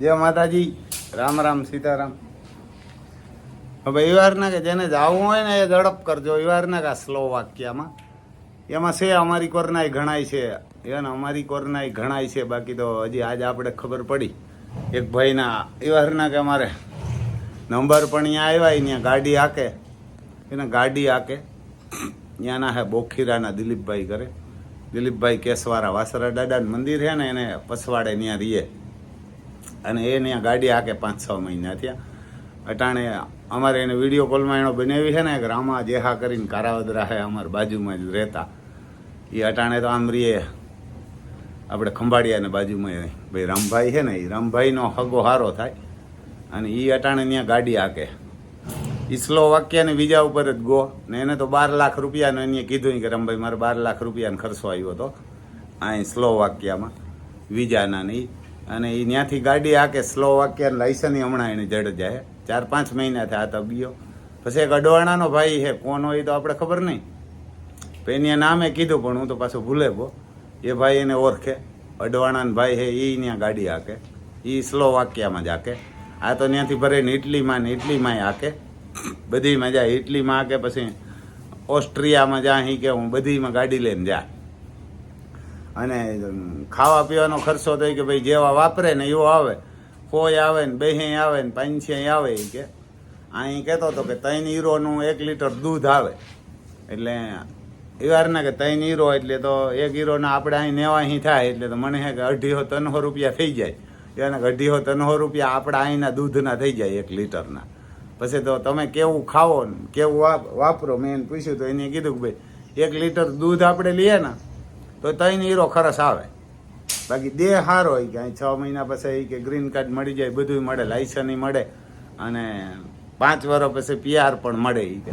જય માતાજી. રામ રામ સીતારામ. હવે ઈવારના કે જેને જવું હોય ને એ ઝડપ કરજો. ઈવારના કે સ્લો વાક્યમાં. એમાં છે અમારી કોરનાય ઘણાય છે. એને અમારી કોરનાય ઘણાય છે. બાકી તો હજી આજે આપણે ખબર પડી. એક ભાઈના ઈવારના કે અમારે નંબર પણ અહીંયા આવ્યા અહીંયા ગાડી હાકે એને ગાડી હાકે ત્યાંના હે બોખીરાના દિલીપભાઈ કરે દિલીપભાઈ કેસવારા વાસરા દાદાનું મંદિર છે ને એને પસવાડે ત્યાં રહીએ અને એ ત્યાં ગાડી હાકે પાંચ છ મહિના થયા. અટાણે અમારે એને વીડિયો કોલમાં એનો બનાવી છે ને એક રામા જેહા કરીને કારાવદરા હે અમારા બાજુમાં જ રહેતા. એ અટાણે તો આમ રીએ આપણે ખંભાળિયાને બાજુમાં ભાઈ રામભાઈ છે ને એ રામભાઈનો હગો હારો થાય. અને એ અટાણે ત્યાં ગાડી હાકે ઈ સ્લો વાક્યને બીજા ઉપર જ ગો. ને એને તો બાર લાખ રૂપિયાનો એને કીધું કે રમભાઈ મારે બાર લાખ રૂપિયાનો ખર્ચો આવ્યો હતો અહીં સ્લો વાક્યમાં. વિજાના નહીં અને એ ત્યાંથી ગાડી હાકે સ્લો વાક્ય લાયસન્સ હમણાં એને જડ જાય. ચાર પાંચ મહિના થયા આ તબિયો પછી એક અડવાણાનો ભાઈ છે, કોણ હોય તો આપણે ખબર નહીં. તો એને નામે કીધું, પણ હું તો પાછું ભૂલે બો એ ભાઈ એને ઓળખે. અડવાણાના ભાઈ છે એ ત્યાં ગાડી હાકે એ સ્લો વાક્યમાં જ હાકે આ તો ત્યાંથી ભરીને ઇટલીમાં ને ઇટલીમાંય હાકે બધીમાં જાય ઇટલીમાં હાકે પછી ઓસ્ટ્રિયામાં જા, અહીં કે હું બધીમાં ગાડી લઈને જા. અને ખાવા પીવાનો ખર્ચો તો કે ભાઈ જેવા વાપરે ને એવો આવે. કોઈ આવે ને બે આવે ને પાંચી આવે એ કે. અહીં કહેતો હતો કે ત્રણ હીરોનું એક લીટર દૂધ આવે. એટલે એવારના કે ત્રણ હીરો એટલે તો એક હીરોના આપણે અહીં નેવાહી થાય એટલે તો મને હે કે અઢીસો ત્રણસો રૂપિયા થઈ જાય. એને અઢીસો ત્રણસો રૂપિયા આપણા અહીંના દૂધના થઈ જાય એક લીટરના. પછી તો તમે કેવું ખાવો કેવું વાપ- વાપરો? મેં એને પૂછ્યું તો એને કીધું કે ભાઈ, એક લીટર દૂધ આપણે લઈએ ને તો ત્રણ હીરો ખરસ આવે. બાકી દેહ સારો હોય કે અહીં છ મહિના પછી કે ગ્રીન કાર્ડ મળી જાય બધું મળે લાયસન્સ મળે, અને પાંચ વર્ષ પછી પીઆર પણ મળે એ કે.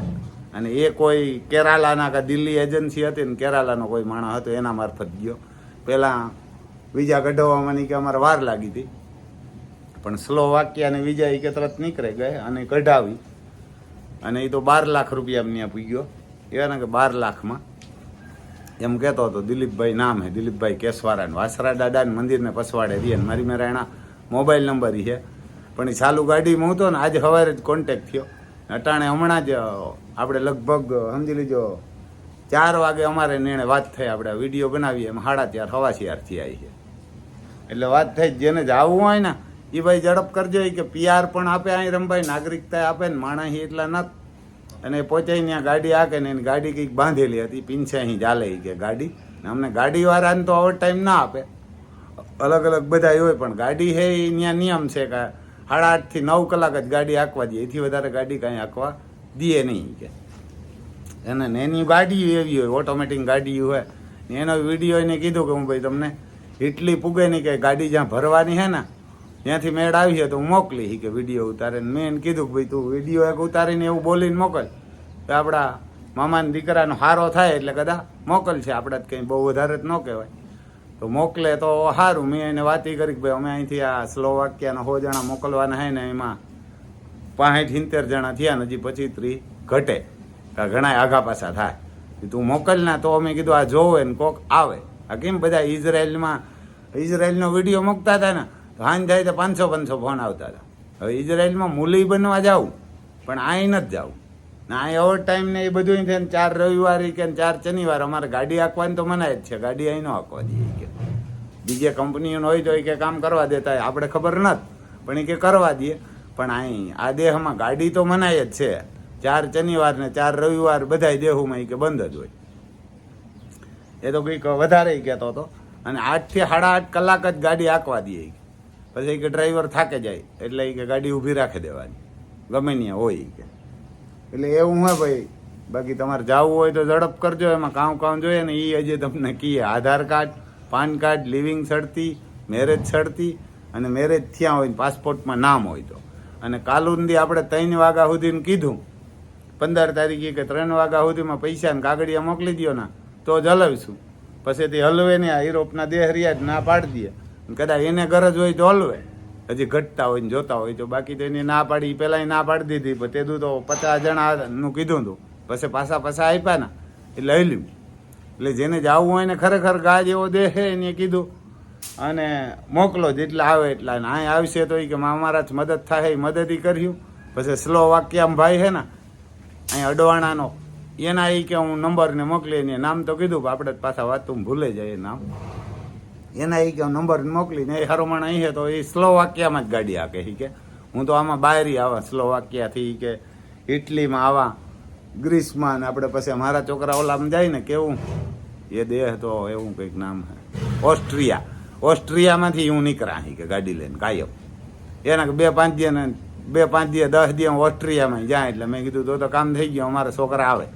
અને એ કોઈ કેરાલાના કે દિલ્હી એજન્સી હતી ને કેરાલાનો કોઈ માણસ હતો, એના મારફત ગયો. પહેલાં વિઝા કઢાવવામાં કે અમારે વાર લાગી હતી. પણ સ્લો વાક્ય અને વિઝા એ કે તરત નીકળે ગયે અને કઢાવી. અને એ તો બાર લાખ રૂપિયા ત્યાં પૂગ્યો એવાના કે બાર લાખમાં. એમ કહેતો હતો, દિલીપભાઈ નામ હે, દિલીપભાઈ કેસવારાને વાસરા દાદા મંદિરને પસવાડે રહીએ મારી મેં એના મોબાઈલ નંબર છે પણ એ ચાલુ ગાડીમાં હું તો ને, આજે સવારે જ કોન્ટેક થયો. અટાણે હમણાં જ આપણે લગભગ સમજી લીજો, ચાર વાગે અમારે નિર્ણય વાત થઈ, આપણે વીડિયો બનાવીએ, એમ સાડા ચાર હવા ચારથી આવી છે એટલે વાત થઈ જેને જવું હોય ને એ ભાઈ ઝડપ કરજો કે પીઆર પણ આપે અહીં રમભાઈ નાગરિકતા આપે ને, માણસ એટલા નથી અને પોતે ત્યાં ગાડી આકે ને એની ગાડી કંઈક બાંધેલી હતી પીનસે અહીં ચાલે કે ગાડી. ને અમને ગાડીવાળાને તો ઓવર ટાઈમ ના આપે. અલગ અલગ બધા હોય, પણ ગાડી હે એ ત્યાં નિયમ છે કે સાડા આઠથી નવ કલાક જ ગાડી આંકવા દે એથી વધારે ગાડી કાંઈ આંકવા દે નહીં કે. એને ને એની ગાડી એવી હોય, ઓટોમેટિક ગાડી હોય. ને એનો વીડિયો એને કીધું કે હું ભાઈ તમને એટલી પૂગે નહીં કે ગાડી જ્યાં ભરવાની છે ને ત્યાંથી મેળ આવી છે તો હું મોકલી હી કે વીડિયો ઉતારીને. મેં એને કીધું કે ભાઈ તું વીડિયો એક ઉતારીને એવું બોલીને મોકલ. તો આપણા મામાના દીકરાનો હારો થાય એટલે કદા મોકલ છે. આપણે કંઈ બહુ વધારે જ ન કહેવાય. તો મોકલે તો સારું મેં એને વાત કરી કે ભાઈ અમે અહીંથી આ સ્લોવાક્યાના સો જણા મોકલવાના હે ને એમાં પાંઠ સિત્તેર જણા થયા ને હજી પચીસ ત્રીસ ઘટે ઘણા આઘા પાછા થાય. તું મોકલ ના તો અમે કીધું આ જોવે ને કોક આવે. આ કેમ બધા ઇઝરાયલમાં ઇઝરાયલનો વીડિયો મૂકતા હતા ને? હાન જાય તો પાંચસો પાંચસો ફોન આવતા હતા. હવે ઇઝરાયલમાં મૂલી બનવા જાઉં, પણ અહીં નથી જાઉં. ને અહીં ઓવર ટાઈમ ને એ બધું ને ચાર રવિવાર કે ચાર શનિવાર અમારે ગાડી હાંકવાની તો મનાય જ છે, ગાડી અહીં ન હાંકવા દઈએ કે. બીજે કંપનીઓનો હોય તો એ કે કામ કરવા દેતા. આપણે ખબર નથી, પણ એ કે કરવા દઈએ પણ અહીં આ દેહમાં ગાડી તો મનાય જ છે. ચાર શનિવાર ને ચાર રવિવાર બધાય દેહુમાં એ કે બંધ જ હોય. એ તો કંઈક વધારે કહેતો હતો. અને આઠથી સાડા આઠ કલાક જ ગાડી આંકવા દઈએ. પછી કે ડ્રાઈવર થાકે જાય, એટલે ઈ કે ગાડી ઊભી રાખી દેવાની. ગમે ત્યાં હોય કે. એટલે એવું હોય ભાઈ, બાકી તમારે જવું હોય તો ઝડપ કરજો, એમાં કામ કામ જોઈએ ને એ હજી તમને કહીએ Aadhaar card, PAN card, living સડતી marriage સડતી અને મેરેજ થયા હોય પાસપોર્ટમાં નામ હોય તો. અને કાલુંદી આપણે ત્રણ વાગ્યા સુધીનું કીધું. પંદર તારીખે કે ત્રણ વાગ્યા સુધીમાં પૈસા ને કાગળિયા મોકલી દો ને, તો જ હલાવીશું. પછી તે હલવે ને આ યુરોપના દેહ જ ના પાડી દે અને કદાચ એને ગરજ હોય તો હલવે. હજી ઘટતા હોય ને જોતા હોય તો બાકી તો એની ના પાડી પેલા ના પાડી દીધી. પણ તેદું તો પચાસ જણાનું કીધું હતું પછી પાછા પાછા આપ્યા ને. એટલે હલ્યું એટલે જેને જવું હોય ને ખરેખર ગા જેવો દેહ એને કીધું. અને મોકલો જેટલા આવે એટલા. ને અહીં આવશે તો એ કે અમારા જ મદદ થાય એ મદદ કર્યું. પછી સ્લો વાક્યામ ભાઈ છે ને અહીં અડવાણાનો. એના એ કે હું નંબરને મોકલી એને નામ તો કીધું, પણ આપણે પાછા વાત ભૂલે જાય એ નામ. એના એ કે નંબર મોકલીને એ હરોમણ અહીં છે તો એ સ્લો વાક્યામાં જ ગાડી હાકે ઈ કે. હું તો આમાં બાયરી આવા સ્લો વાક્યાથી ઈ કે ઇટલીમાં આવા, ગ્રીસમાં ને આપણે પછી મારા છોકરા ઓલામાં જાય ને કેવું? એ દેહ તો એવું કંઈક નામ હે ઓસ્ટ્રિયા. ઓસ્ટ્રિયામાંથી હું નીકળ્યા અહીં કે ગાડી લઈને, કાયમ. એના બે પાંચ દી ને બે પાંચ દી દસ દી ઓસ્ટ્રિયામાં જાય એટલે મેં કીધું તો તો કામ થઈ ગયું, અમારા છોકરા આવે.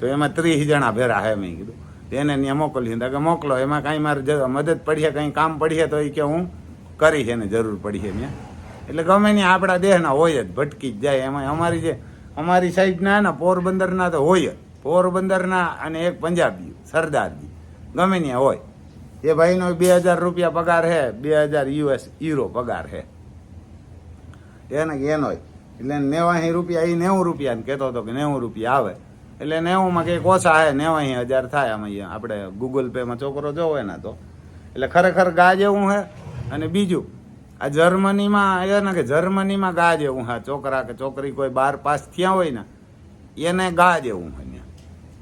તો એમાં ત્રીસ જણા ભેરા હે, મેં કીધું. એને ત્યાં મોકલી તો કે મોકલો, એમાં કાંઈ મારે મદદ પડીએ કંઈ કામ પડીએ તો એ કે હું કરીશ, એને જરૂર પડીએ ત્યાં એટલે ગમે ને આપણા દેહના હોય જ, ભટકી જ જાય. એમાં અમારી જે, અમારી સાઈડના ને પોરબંદરના તો હોય જ. પોરબંદરના અને એક પંજાબી, સરદારજી. ગમે ત્યાં હોય. એ ભાઈનો બે હજાર રૂપિયા પગાર છે, બે હજાર યુએસ યુરો પગાર છે. એને એનો એટલે નેવાસી રૂપિયા એ નેવું રૂપિયા કહેતો હતો કે નેવું રૂપિયા આવે. એટલે નેવુંમાં કંઈક ઓછા હે નેવાહી હજાર થાય આમાં અહીંયા. આપણે ગૂગલ પેમાં છોકરો જોવે ને તો. એટલે ખરેખર ગા જેવું હે. અને બીજું, આ જર્મનીમાં એને કે જર્મનીમાં ગા જેવું હા. છોકરા કે છોકરી કોઈ બાર પાસ થયા હોય ને, એને ગા જેવું હે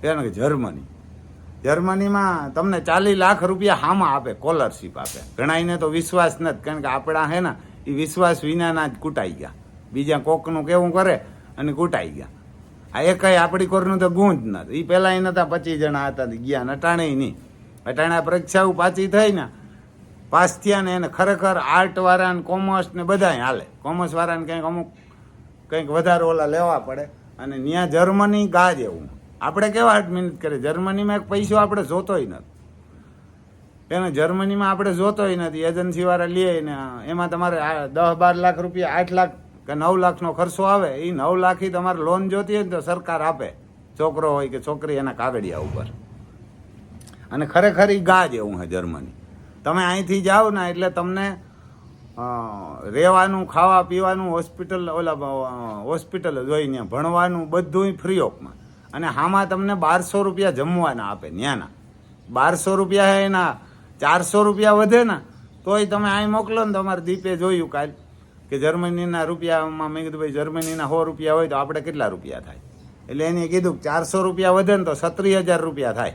ત્યાં એને કે જર્મની. જર્મનીમાં તમને ચાલીસ લાખ રૂપિયા હામાં આપે કોલરશીપ આપે. ઘણાઈને તો વિશ્વાસ નથી, કારણ કે આપણા હે ને એ વિશ્વાસ વિનાના જ કૂટાઈ ગયા. બીજા કોકનું કેવું કરે અને કૂટાઈ ગયા. આ એકાઈ આપણી કોરનું તો ગુણ નથી. એ પહેલાં એ નતા પચીસ જણા હતા ગયા અટાણે નહીં અટાણે પરીક્ષાઓ પાછી થઈ ને, પાસ થયા ને એને ખરેખર આર્ટ વાળા ને કોમર્સ ને બધા હાલે. કોમર્સ વાળાને કંઈક અમુક, કંઈક વધારે ઓલા લેવા પડે. અને ત્યાં જર્મની ગા જેવું. આપણે કેવા આઠ મિનિટ કરે જર્મનીમાં એક પૈસો આપણે જોતોય નથી. એને જર્મનીમાં આપણે જોતોય નથી. એજન્સી વાળા લે ને, એમાં તમારે દસ બાર લાખ રૂપિયા, આઠ લાખ કે નવ લાખનો ખર્ચો આવે એ નવ લાખી તમારે લોન જોતી હોય ને તો સરકાર આપે. છોકરો હોય કે છોકરી એના કાગળિયા ઉપર. અને ખરેખર ઈ ગા જેવું છે જર્મની. તમે અહીંથી જાઓ ને એટલે તમને રહેવાનું, ખાવા પીવાનું, હોસ્પિટલ, ઓલા હોસ્પિટલ જોઈ ત્યાં ભણવાનું બધું ફ્રી ઓફમાં અને હામાં તમને બારસો રૂપિયા જમવાના આપે ન્યાના. બારસો રૂપિયા એના, ચારસો રૂપિયા વધે ને, તોય તમે અહીં મોકલો ને તમારે દીપે જોયું કાલ. કે જર્મનીના રૂપિયામાં મેં કીધું ભાઈ જર્મનીના સો રૂપિયા હોય તો આપણે કેટલા રૂપિયા થાય? એટલે એને કીધું ચારસો રૂપિયા વધે ને તો સત્રી હજાર રૂપિયા થાય.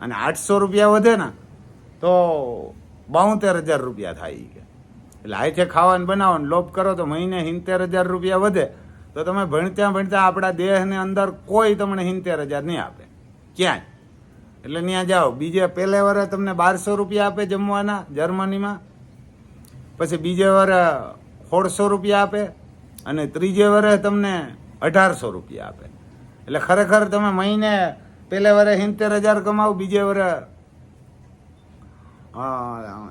અને આઠસો રૂપિયા વધે ને તો બાઉતેર હજાર રૂપિયા થાય કે. એટલે છે ખાવાનું બનાવો ને લોપ કરો તો મહિને સિત્તેર હજાર રૂપિયા વધે. તો તમે ભણતા ભણતા આપણા દેહને અંદર કોઈ તમને સિત્તેર હજાર નહીં આપે. ક્યાંય? એટલે ત્યાં જાઓ. બીજે પહેલે વારે તમને બારસો રૂપિયા આપે જમવાના જર્મનીમાં. પછી બીજે વારે સોળસો રૂપિયા આપે અને ત્રીજે વારે તમને અઢારસો રૂપિયા આપે. એટલે ખરેખર તમે મહિને પહેલે વારે સિત્તેર હજાર કમાવો, બીજે વારે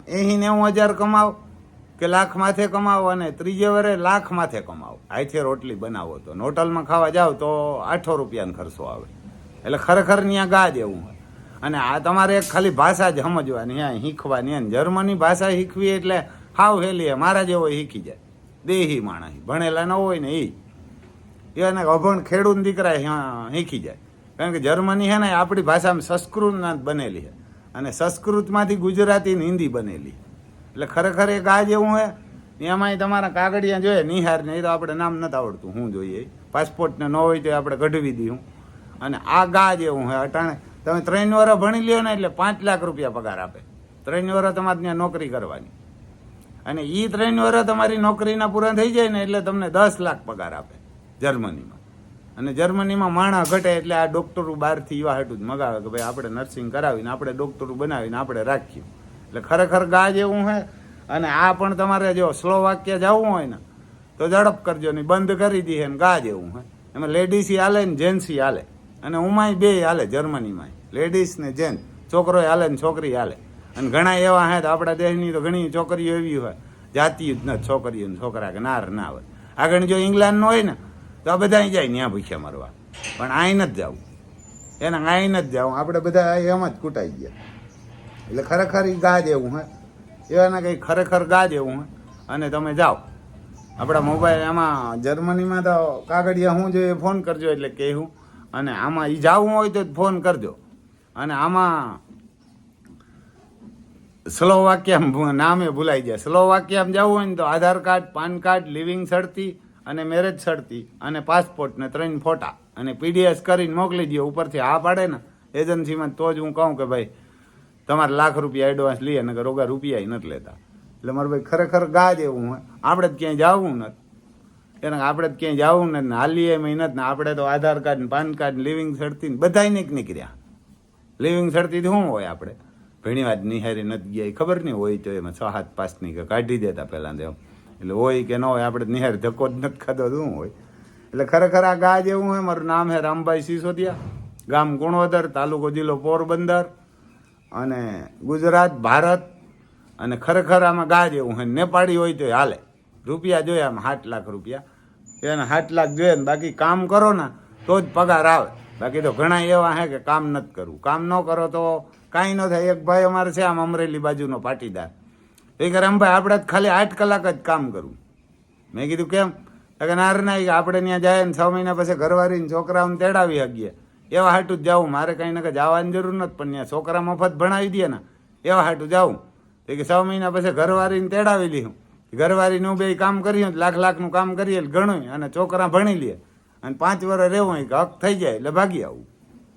એહી નેવું હજાર કમાવ, કે લાખ માથે કમાવો અને ત્રીજે વરે લાખ માથે કમાવો. આઈથે રોટલી બનાવો તો. હોટલમાં ખાવા જાઓ તો આઠસો રૂપિયાનો ખર્ચો આવે. એટલે ખરેખર ત્યાં ગા જેવું હોય. અને આ તમારે એક ખાલી ભાષા જ સમજવાની ત્યાં શીખવાની. જર્મની ભાષા શીખવી એટલે હાવ હેલી હે. મારા જેવો શીખી જાય. દેહી માણસ. ભણેલા ન હોય ને એ એને અભણ ખેડૂત દીકરા શીખી જાય. કારણ કે જર્મની છે ને, આપણી ભાષામાં સંસ્કૃતના જ બનેલી છે અને સંસ્કૃતમાંથી ગુજરાતી હિન્દી બનેલી. એટલે ખરેખર એક આ જેવું હે. એમાંય તમારા કાગળિયા જોઈએ, નિહાર એ તો આપણે નામ નથી આવડતું, હું જોઈએ. પાસપોર્ટને ન હોય તો આપણે કઢવી દઉં અને આ ગા જેવું હે, અટાણે. તમે ત્રણ વર્ષ ભણી લ્યો ને, એટલે પાંચ લાખ રૂપિયા પગાર આપે. ત્રણ વર્ષ તમારે ત્યાં નોકરી કરવાની. અને એ ત્રણ વર્ષ તમારી નોકરીના પૂરા થઈ જાય ને એટલે તમને દસ લાખ પગાર આપે જર્મનીમાં. અને જર્મનીમાં માણા ઘટે એટલે આ ડોક્ટરો બહારથી એવા હાટું જ મગાવે કે ભાઈ આપણે નર્સિંગ કરાવીને આપણે ડોક્ટરો બનાવીને આપણે રાખ્યું એટલે ખરેખર ગા જેવું હે. અને આ પણ તમારે જો સ્લો વાક્ય જવું હોય ને, તો ઝડપ કરજો ને બંધ કરી દઈએ ને ગા જેવું હે. એમાં લેડીસી હાલે ને જેન્ટ્સી હાલે. અને ઉમાય બે હાલે જર્મનીમાં લેડીઝ ને જેન્ટ્સ છોકરો હાલે ને છોકરી હાલે. અને ઘણા એવા હે તો આપણા દેશની તો ઘણી છોકરીઓ એવી હોય. જાતિ જ નથી, છોકરીઓ ને છોકરા કે નાર ના હોય. આગળ જો ઇંગ્લેન્ડનો હોય ને, તો આ બધા જાય ત્યાં ભૂખ્યા મરવા. પણ અહીં નથી જવું. એને અહીં નથી જવું. આપણે બધા એમ જ કૂટાઈ ગયા. એટલે ખરેખર એ ગા જેવું હે. એવાના કંઈ ખરેખર ગા જેવું હે. અને તમે જાઓ. આપણા મોબાઈલ આમાં જર્મનીમાં તો કાગળિયા હું જોઈએ ફોન કરજો એટલે કહેવું અને આમાં એ જાવું હોય તો ફોન કરજો. અને આમાં સ્લોવાકિયા નામે ભૂલાઈ જાય. સ્લોવાકિયામાં જવું હોય ને તો Aadhaar card, PAN card, living સડતી અને મેરેજ સડતી અને પાસપોર્ટ ને ત્રણ ફોટા અને પીડીએસ કરીને મોકલી દો ઉપરથી. હા પાડે ને એજન્સીમાં તો જ હું કહું કે ભાઈ, તમારે લાખ રૂપિયા એડવાન્સ લઈએ ને રોગા રૂપિયા નથી લેતા. એટલે મારે ભાઈ ખરેખર ગા જેવું હોય. આપણે જ ક્યાંય જવું નથી. એને આપણે જ ક્યાંય જવું નથી ને હાલીએ મહેનત ને આપણે તો Aadhaar card PAN card living સડતી ને બધાય નીક નીકળ્યા. લિવિંગ સડતી શું હોય આપણે? ઘણી વાર નિહારી નથી ગયા. ખબર નહીં હોય તો એમાં છ હાથ પાસની કે કાઢી દેતા પહેલાં તો એટલે હોય કે ન હોય, આપણે નિહાર ધક્કો જ નથી ખાધો, શું હોય? એટલે ખરેખર આ ગા જેવું હોય, મારું નામ હે રામભાઈ સિસોદિયા. ગામ ગુણોદર તાલુકો જિલ્લો પોરબંદર. અને ગુજરાત, ભારત. અને ખરેખર આમાં ગા જેવું હોય નેપાળી હોય તો હાલે. રૂપિયા જોઈએ આમ સાત લાખ રૂપિયા. એને સાત લાખ જોઈએ ને બાકી કામ કરો ને, તો જ પગાર આવે. બાકી તો ઘણા એવા હે કે કામ નથી કરવું કામ ન કરો તો કાંઈ ન થાય. એક ભાઈ અમારે છે આમ અમરેલી બાજુનો પાટીદાર. એ કે રામભાઈ આપણે ખાલી આઠ કલાક જ કામ કરવું મેં કીધું, કેમ? કે, ના કે આપણે ત્યાં જાય ને છ મહિના પછી ઘરવાળીને છોકરાઓને તેડાવી શકીએ. એવા હાટું જ જાવું મારે કંઈ નકર જવાની જરૂર નથી પણ ત્યાં છોકરા મફત ભણાવી દે ને. એવા હાટું જાઉં. તો કે છ મહિના પછી ઘરવાળીને તેડાવી લીધું ઘરવાળીનું બે કામ કરીએ લાખ લાખનું કામ કરીએ ઘણું અને છોકરા ભણી લે. અને પાંચ વર્ષ રહેવું કે હક થઈ જાય એટલે ભાગી આવું.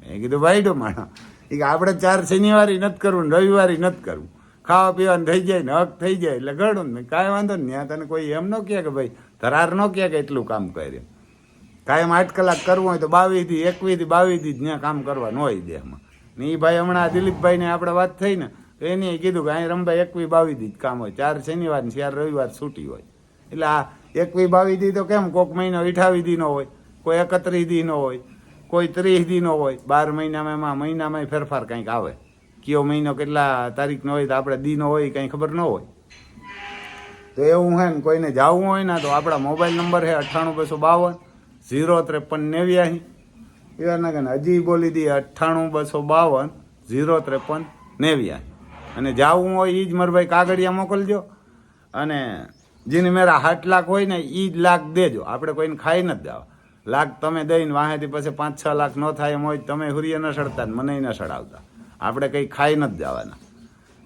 મેં કીધું ભાઈડો માણા એ કે આપણે ચાર શનિવારી નથી કરવું ને રવિવારે નથી કરવું. ખાવા પીવાનું થઈ જાય ને હક થઈ જાય એટલે ગળું ને કાંઈ વાંધો ને ત્યાં તને કોઈ એમ ન કહે કે ભાઈ, ધરાર ન કહે કે એટલું કામ કરે. કાયમ આઠ કલાક કરવું હોય તો બાવીસથી એકવીસથી બાવીસથી જ્યાં કામ કરવાનું હોય દેહમાં. ને એ ભાઈ હમણાં દિલીપભાઈને આપણે વાત થઈ ને, તો એને કીધું કે અહીં રમભાઈ એકવી બાવી દી જ કામ હોય. ચાર શનિવાર ને ચાર રવિવાર છૂટી હોય. એટલે આ એકવી બાવી થી તો કેમ કોક મહિનો અઠાવી દીધો હોય? કોઈ એકત્રીસ દીનો હોય, કોઈ ત્રીસ દીનો હોય, બાર મહિનામાં એમાં મહિનામાં ફેરફાર કંઈક આવે. કયો મહિનો કેટલા તારીખનો હોય, તો આપણે દીનો હોય, કંઈ ખબર ન હોય. તો એવું હોય ને કોઈને જવું હોય ને, તો આપણા મોબાઈલ નંબર છે અઠ્ઠાણું બસો બાવન, ઝીરો ત્રેપન નેવ્યાસી એવા ના કે હજી બોલી દઈએ અઠ્ઠાણું બસો બાવન, ઝીરો ત્રેપન નેવ્યાસી અને જવું હોય એ જ મારભાઈ કાગળિયા મોકલજો. અને જેની મેરા હાથ લાખ હોય ને એ જ લાખ દેજો. આપણે કોઈને ખાઈ નથી દેવા. લાખ તમે દઈને વાહેથી પછી પાંચ છ લાખ ન થાય એમ હોય તમે હુરીએ ન સડતા મને ન સડાવતા. આપણે કંઈ ખાઈ નથી જવાના.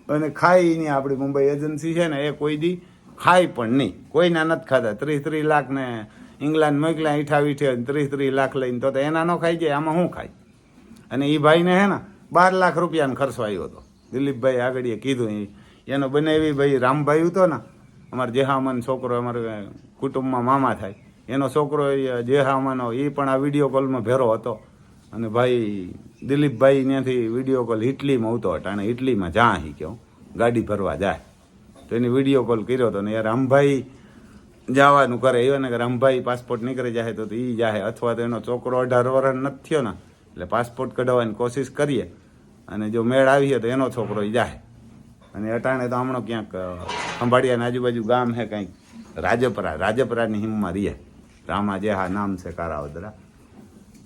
અને ખાઈ નહીં આપણી મુંબઈ એજન્સી છે ને એ કોઈ દી ખાય પણ નહીં. કોઈના નથી ખાતા. ત્રીસ ત્રીસ લાખ ને ઇંગ્લેન્ડ મોકલા ઈઠા વીઠે ત્રીસ ત્રીસ લાખ લઈને તો એના ન ખાઈ જાય, આમાં શું ખાય અને એ ભાઈને હે ને બાર લાખ રૂપિયાનો ખર્ચો આવ્યો હતો. દિલીપભાઈ આગળ કીધું એનો બનાવી ભાઈ, રામભાઈ હતો ને. અમારે જેહામન છોકરો, અમારે કુટુંબમાં મામા થાય. એનો છોકરો જેહામાનો એ પણ આ વીડિયો કોલમાં ભેરો હતો. અને ભાઈ, દિલીપભાઈ ત્યાંથી વીડિયો કોલ ઇટલીમાં આવતો અટાણે ઇટલીમાં જા હી કહો ગાડી ભરવા જાય. તો એને વીડિયો કોલ કર્યો હતો ને યાર, રામભાઈ જવાનું કરે. ને કે રામભાઈ પાસપોર્ટ નીકળી જાય તો એ જાય. અથવા તો એનો છોકરો અઢાર વર્ષ નથી થયો ને, એટલે પાસપોર્ટ કઢાવવાની કોશિશ કરીએ. અને જો મેળ આવીએ તો એનો છોકરો એ જાય. અને અટાણે તો હમણાં ક્યાંક ખંભાળિયાની આજુબાજુ ગામ છે કંઈક, રાજપરા. રાજપરાની હિમમાં રહીએ. રામા જે હા નામ છે કારાવદરા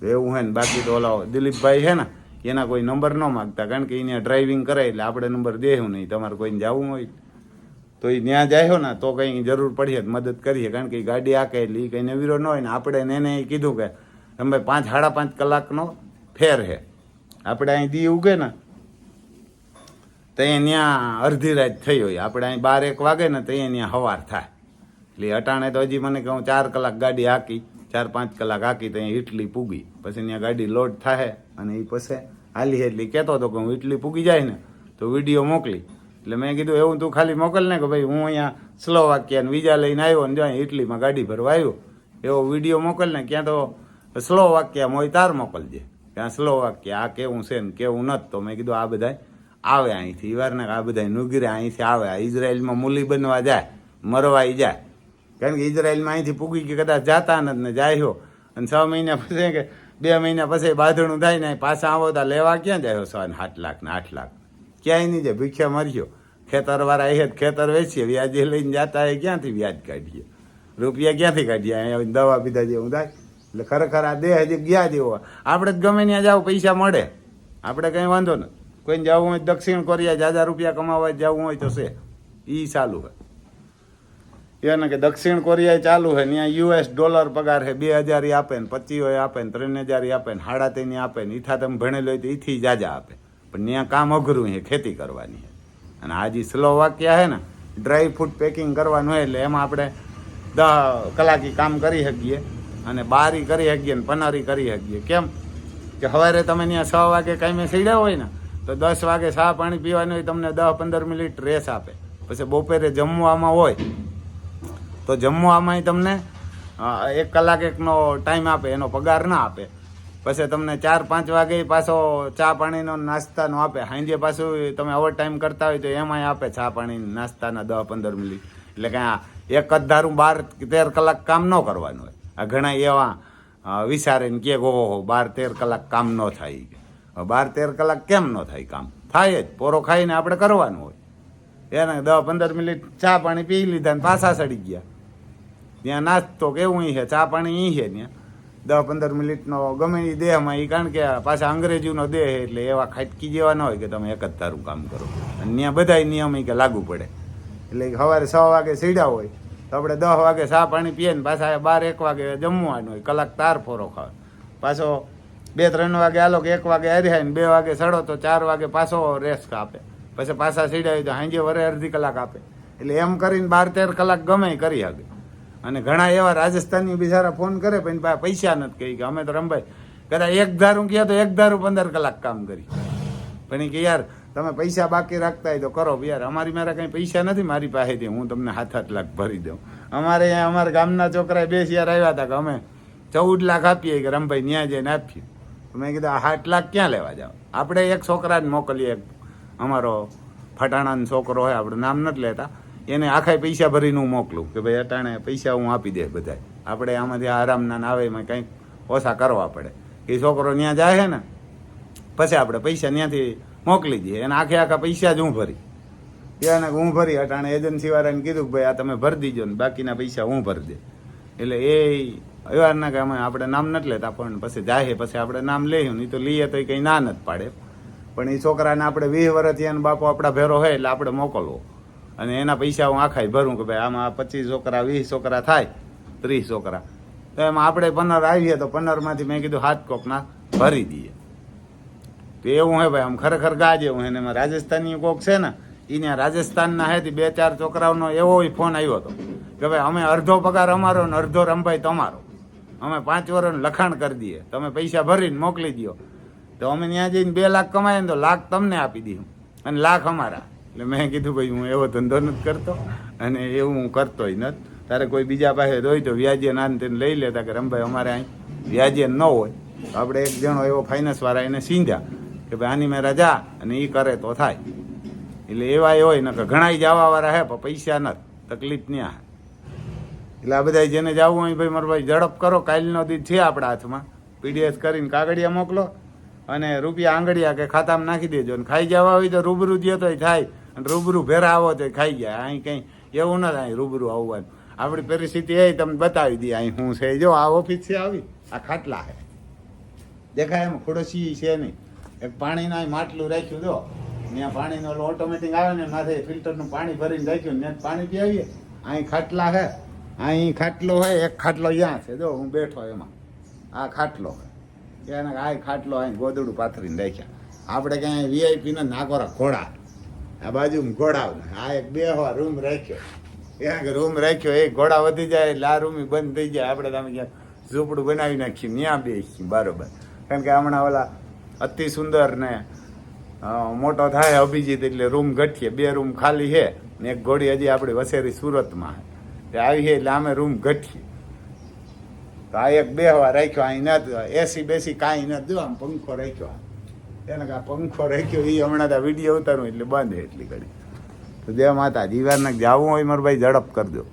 એવું હે ને બાકી તો ઓલા દિલીપભાઈ છે ને, એના કોઈ નંબર ન માગતા, કારણ કે એને ડ્રાઇવિંગ કરે એટલે આપણે નંબર દેવું નહીં, તમારે કોઈને જવું હોય. તો એ ત્યાં જાય ને, તો કંઈ જરૂર પડીએ મદદ કરીએ, કારણ કે ગાડી આકે એટલે એ કંઈ નવીરો ન હોય ને, આપણે એને એ કીધું કે તમે પાંચ, સાડા પાંચ કલાકનો ફેર છે આપણે અહીં દી ઉગે ને, તો ત્યાં અડધી રાત થઈ હોય. આપણે અહીં બાર, એક વાગે ને, તો ત્યાં હવાર થાય. એટલે અટાણે તો હજી મને કહું ચાર કલાક ગાડી હાકી, ચાર પાંચ કલાક હાકી તો અહીં ઇટલી પૂગી. પછી ત્યાં ગાડી લોડ થાય અને એ પછી હાલી એટલી કહેતો હતો કે હું ઇટલી પૂગી જાય ને તો વીડિયો મોકલી. એટલે મેં કીધું, એવું તું ખાલી મોકલ ને કે ભાઈ હું અહીંયા સ્લો વાક્યા વિઝા લઈને આવ્યો ને જો અહીં ઇટલીમાં ગાડી ભરવા આવ્યો. એવો વીડિયો મોકલ ને ક્યાં તો સ્લો વાક્યા હોય તાર મોકલજે. ત્યાં સ્લો વાક્ય આ કેવું છે ને કેવું નથી. તો મેં કીધું, આ બધા આવે અહીંથી. વારના આ બધા નુગીરે અહીંથી આવે. ઇઝરાયલમાં મૂલી બનવા જાય, મરવાઈ જાય. કારણ કે ઇઝરાયલમાં અહીંથી પૂગી કે કદાચ જાતા નથી ને જાયો અને છ મહિના પછી કે બે મહિના પછી બાંધણું થાય ને પાછા આવો તો લેવા ક્યાં જાય સો ને આઠ લાખ ને આઠ લાખ. ક્યાંય નહીં જાય, ભીખ્યા મર્યો ખેતરવાળા એ ખેતર વેચીએ, વ્યાજે લઈને જાતા એ ક્યાંથી વ્યાજ કાઢીએ? રૂપિયા ક્યાંથી કાઢીએ? અહીંયા દવા પીધા જેવું થાય? એટલે ખરેખર આ દેહ હજી ગયા જેવો આપણે જ ગમે ત્યાં જાવ, પૈસા મળે. આપણે કંઈ વાંધો નથી. કોઈને જવું હોય દક્ષિણ કોરિયા જાજા રૂપિયા કમાવા જવું હોય તો છે. એ ચાલુ હોય. એને કે દક્ષિણ કોરિયા ચાલુ છે ત્યાં યુએસ ડોલર પગાર છે બે હજાર આપે ને, પચીસો આપે ને, ત્રણ હજાર આપે ને સાડા ત્રણ આપે ને, ઈથા તમે ભણેલો હોય તો ઈથી જાજા આપે. પણ ત્યાં કામ અઘરું છે ખેતી કરવાની છે અને આજે સ્લો વાક્યા છે ને, ડ્રાય ફ્રૂટ પેકિંગ કરવાનું હોય એટલે એમાં આપણે દહ કલાકી કામ કરી શકીએ અને બારી કરી શકીએ ને પનારી કરી શકીએ. કેમ? કે સવારે તમે ત્યાં છ વાગે કાંઈ સીડ્યા હોય ને, તો દસ વાગે ચા પાણી પીવાનું હોય, તમને દસ પંદર મિનિટ રેસ આપે. પછી બપોરે જમવામાં હોય તો જમવામાં તમને એક કલાક એકનો ટાઈમ આપે, એનો પગાર ના આપે. પછી તમને ચાર, પાંચ વાગે પાછો ચા પાણીનો નાસ્તાનો આપે. સાંજે પાછું તમે ઓવર ટાઈમ કરતા હોય તો એમાંય આપે ચા પાણી નાસ્તાના દસ પંદર મિનિટ. એટલે કાંઈ એક જ ધારું બાર, તેર કલાક કામ ન કરવાનું હોય. આ ઘણા એવા વિચારીને કે ઓહો, બાર, તેર કલાક કામ ન થાય બાર, તેર કલાક કેમ ન થાય કામ? થાય જ, પોરો ખાઈને આપણે કરવાનું હોય. એને દસ પંદર મિનિટ ચા પાણી પી લીધા ને પાછા સડી ગયા. ત્યાં નાસ્તો કેવું છે? ચા પાણી અહીં છે ત્યાં? દસ પંદર મિનિટનો ગમે એ દેહમાં એ કારણ કે પાછા અંગ્રેજીનો દેહ એટલે એવા ખાટકી જેવા ન હોય કે તમે એક જ તારું કામ કરો. અને ત્યાં બધાય નિયમ કે લાગુ પડે. એટલે સવારે છ વાગે સીડ્યા હોય, તો આપણે દસ વાગે સા પાણી પીએ ને પાછા બાર એક વાગે જમવાનું હોય, કલાક તાર ફોરો ખાવ પાછો બે ત્રણ વાગે આલો કે એક વાગે હર્યા ને બે વાગે સડો તો ચાર વાગે પાછો રેસ્ટ આપે. પછી પાછા સીડા હોય તો સાંજે વરે અડધી કલાક આપે. એટલે એમ કરીને બાર તેર કલાક ગમે કરી શકે. અને ઘણા એવા રાજસ્થાની બિચારા ફોન કરે પણ પાસે પૈસા નથી કહી કે અમે તો રમભાઈ કદાચ એક ધારું ગયા તો એક ધારું પંદર કલાક કામ કરી. પણ કે, યાર, તમે પૈસા બાકી રાખતા હોય તો કરો યાર, અમારી મારા કંઈ પૈસા નથી મારી પાસેથી. હું તમને હાથ હાથ લાખ ભરી દઉં. અમારે અમારા ગામના છોકરાએ બે શિયાર આવ્યા હતા કે અમે ચૌદ લાખ આપીએ કે રમભાઈ ન્યાય જઈને આપીએ. મેં કીધું આઠ લાખ ક્યાં લેવા જાવ? આપણે એક છોકરાને મોકલીએ. અમારો ફટાણાનો છોકરો હોય, આપણે નામ નથી લેતા. એને આખા પૈસા ભરીને હું મોકલું કે ભાઈ અટાણે પૈસા હું આપી દે બધાય. આપણે આમાંથી આરામના ના આવે એમાં કંઈક ઓછા કરવા પડે. એ છોકરો ત્યાં જાય છે ને, પછી આપણે પૈસા ત્યાંથી મોકલી દઈએ. એને આખે આખા પૈસા જ હું ભરી. એને હું ભરી, અટાણે એજન્સી વાળાને કીધું કે ભાઈ આ તમે ભરી દીજો ને બાકીના પૈસા હું ભરી દે. એટલે એ એવાના કે અમે આપણે નામ નથી લેતા, પણ પછી જાય પછી આપણે નામ લઈએ નહીં તો લઈએ તો એ કંઈ ના નથી પાડે. પણ એ છોકરાને આપણે વીસ વર્ષથી એને બાપો આપણા ભેરો હોય એટલે આપણે મોકલવો. અને એના પૈસા હું આખાય ભરું કે ભાઈ આમાં પચીસ છોકરા, વીસ છોકરા થાય, ત્રીસ છોકરા. તો એમાં આપણે પંદર આવીએ તો પંદરમાંથી મેં કીધું હાથ કોકના ભરી દઈએ. તો એવું હે ભાઈ, આમ ખરેખર ગાજે હું. એને એમાં રાજસ્થાની કોક છે ને એને રાજસ્થાનના હે બે ચાર છોકરાઓનો એવો ફોન આવ્યો હતો કે ભાઈ, અમે અડધો પગાર અમારો ને અડધો રમભાઈ તમારો. અમે પાંચ વર્ષ લખાણ કરી દઈએ. તમે પૈસા ભરીને મોકલી દો તો અમે ત્યાં જઈને બે લાખ કમાય ને તો લાખ તમને આપી દઈએ અને લાખ અમારા. એટલે મેં કીધું, ભાઈ હું એવો ધંધો નથી કરતો અને એવું હું કરતોય નથી. તારે કોઈ બીજા પાસે હોય તો વ્યાજે નાન તેને લઈ લેતા કે, રમભાઈ, અમારે અહીં વ્યાજે ન હોય. તો આપણે એક જણો એવો ફાઇનાન્સવાળા એને સીંધ્યા કે, ભાઈ, આની મેં રજા અને એ કરે તો થાય. એટલે એવા એ હોય ને કે ઘણા જવાવાળા હે, પણ પૈસા નથી. તકલીફ ત્યાં એટલે આ બધા જેને જવું હોય, ભાઈ, મારો ભાઈ, ઝડપ કરો. કાલનો દી છે આપણા હાથમાં. પીડીએસ કરીને કાગળિયા મોકલો અને રૂપિયા આંગળિયા કે ખાતામાં નાખી દેજો અને ખાઈ જવા હોય તો રૂબરૂ દો તોય થાય. અને રૂબરૂ ભેરા આવો તો ખાઈ ગયા. અહીં કંઈ એવું નથી થાય રૂબરૂ આવવાનું આપણી પરિસ્થિતિ એ તમને બતાવી દઈએ, અહીં હું છે. જો આ ઓફિસ છે આવી, આ ખાટલા છે. દેખાય એમ ખોડસી છે નહીં. એક પાણીના અહીં માટલું રાખ્યું, જો. ત્યાં પાણીનો ઓટોમેટિક આવે ને માથે ફિલ્ટરનું પાણી ભરીને રાખ્યું ને પાણી પી આવીએ અહીં ખાટલા છે. અહીં ખાટલો હોય, એક ખાટલો અહીંયા છે. જો, હું બેઠો એમાં. આ ખાટલો હોય એને આ ખાટલો અહીં ગોદડું પાથરીને રાખ્યા. આપણે ક્યાંય વીઆઈપી ને નાકોરા ઘોડા. આ બાજુ ઘોડા આ એક બે રૂમ રાખ્યો. ત્યાં રૂમ રાખ્યો, એક ઘોડા વધી જાય એટલે આ રૂમ બંધ થઈ જાય. આપણે તમે ક્યાંક ઝૂંપડું બનાવી નાખીએ ત્યાં બેસી બરોબર. કારણ કે હમણાં ઓલા અતિ સુંદર ને મોટો થાય અભિજીત એટલે રૂમ ઘટીએ. બે રૂમ ખાલી છે ને એક ઘોડી હજી આપણી વસેરી સુરતમાં એટલે આવી છે એટલે અમે રૂમ ઘટીએ. તો આ એક બે હવા રાખ્યો, અહીં ન એસી બેસી કાંઈ નથી જો આમ પંખો રાખ્યો. એને કા પંખો રાખ્યો એ હમણાં તો વીડિયો ઉતારું એટલે બંધ એટલી ઘડી. તો જય માતા જીવાના જવું હોય મારું ભાઈ, ઝડપ કરજો